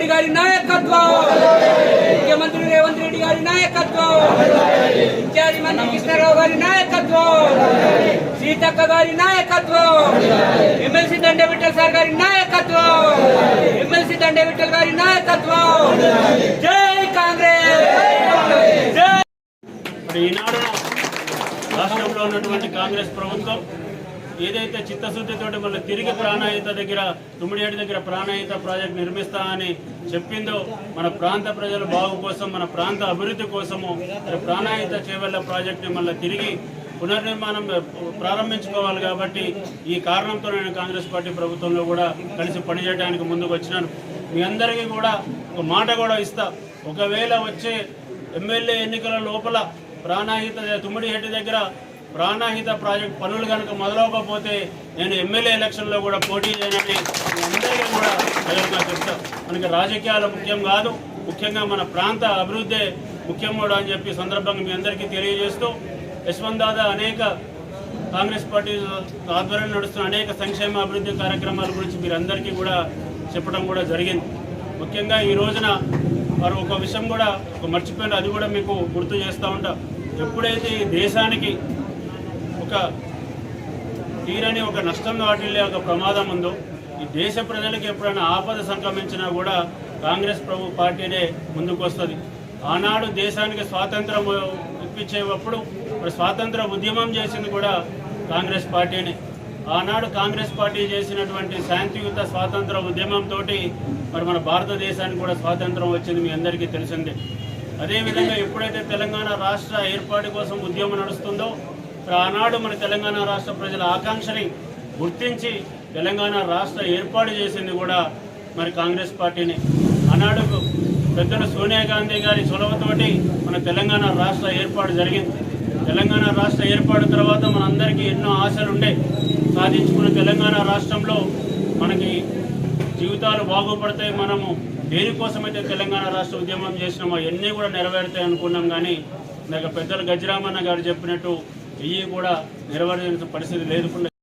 రెడ్డి గారి నాయకత్వం. ముఖ్యమంత్రి రేవంత్ రెడ్డి గారి నాయకత్వం. ఇన్ఛార్జి మంత్రి కృష్ణారావు గారి నాయకత్వం. సీతక్క గారి నాయకత్వం. ఎమ్మెల్సీ దండే విఠల్ సార్ గారి నాయకత్వం. ఎమ్మెల్సీ దండే విఠల్ గారి నాయకత్వం. జై కాంగ్రెస్! ఈనాడు రాష్ట్రంలో ఉన్నటువంటి కాంగ్రెస్ ప్రభుత్వం ఏదైతే చిత్తశుద్ధితోటి మళ్ళీ తిరిగి ప్రాణాయిత దగ్గర తుమ్మిడియేటి దగ్గర ప్రాణాయిత ప్రాజెక్ట్ నిర్మిస్తా అని చెప్పిందో మన ప్రాంత ప్రజల బాగు కోసం మన ప్రాంత అభివృద్ధి కోసము ప్రాణాయుత ప్రాణాయిత చేవెళ్ళ ప్రాజెక్ట్ని మళ్ళీ తిరిగి పునర్నిర్మాణం ప్రారంభించుకోవాలి కాబట్టి ఈ కారణంతో నేను కాంగ్రెస్ పార్టీ ప్రభుత్వంలో కూడా కలిసి పనిచేయడానికి ముందుకు వచ్చినాను. మీ అందరికీ కూడా ఒక మాట కూడా ఇస్తా. ఒకవేళ వచ్చే ఎమ్మెల్యే ఎన్నికల లోపల ప్రాణాహిత తుమ్మిడిహెట్టి దగ్గర ప్రాణాహిత ప్రాజెక్ట్ పనులు కనుక మొదలవకపోతే నేను ఎమ్మెల్యే ఎలక్షన్లో కూడా పోటీ చేయనని అందరికీ కూడా ప్రజలుగా చెప్తా మనకి రాజకీయాలు ముఖ్యం కాదు ముఖ్యంగా మన ప్రాంత అభివృద్ధి ముఖ్యం కూడా అని చెప్పి సందర్భంగా మీ అందరికీ తెలియజేస్తూ యశ్వంత్ దాదా అనేక కాంగ్రెస్ పార్టీ ఆధ్వర్యంలో నడుస్తున్న అనేక సంక్షేమ అభివృద్ధి కార్యక్రమాల గురించి మీరందరికీ కూడా చెప్పడం కూడా జరిగింది. ముఖ్యంగా ఈ రోజున వారు ఒక విషయం కూడా ఒక మర్చిపోయిన అది కూడా మీకు గుర్తు చేస్తూ ఉంటా. ఎప్పుడైతే ఈ దేశానికి యొక్క తీరని ఒక నష్టం వాటిల్లే ఒక ప్రమాదం ఉందో ఈ దేశ ప్రజలకు ఎప్పుడైనా ఆపద సంక్రమించినా కూడా కాంగ్రెస్ ప్రభు పార్టీనే ముందుకొస్తుంది. ఆనాడు దేశానికి స్వాతంత్రం ఇప్పించేటప్పుడు స్వాతంత్ర ఉద్యమం చేసింది కూడా కాంగ్రెస్ పార్టీనే. ఆనాడు కాంగ్రెస్ పార్టీ చేసినటువంటి శాంతియుత స్వాతంత్ర ఉద్యమంతో మరి మన భారతదేశానికి కూడా స్వాతంత్రం వచ్చింది మీ అందరికీ తెలిసిందే. అదేవిధంగా ఎప్పుడైతే తెలంగాణ రాష్ట్ర ఏర్పాటు కోసం ఉద్యమం నడుస్తుందో ఆనాడు మన తెలంగాణ రాష్ట్ర ప్రజల ఆకాంక్షని గుర్తించి తెలంగాణ రాష్ట్ర ఏర్పాటు చేసింది కూడా మరి కాంగ్రెస్ పార్టీని. ఆనాడుకు పెద్దలు సోనియా గాంధీ గారి చొరవతోటి మన తెలంగాణ రాష్ట్ర ఏర్పాటు జరిగింది. తెలంగాణ రాష్ట్ర ఏర్పాటు తర్వాత మనందరికీ ఎన్నో ఆశలు ఉండే సాధించుకున్న తెలంగాణ రాష్ట్రంలో మనకి జీవితాలు బాగుపడతాయి. మనము దేనికోసమైతే తెలంగాణ రాష్ట్ర ఉద్యమం చేసినామో అవన్నీ కూడా నెరవేరుతాయి అనుకున్నాం కానీ నాకు పెద్దలు గజరామన్న గారు చెప్పినట్టు ఇవి కూడా నెరవేరిన పరిస్థితి లేదు.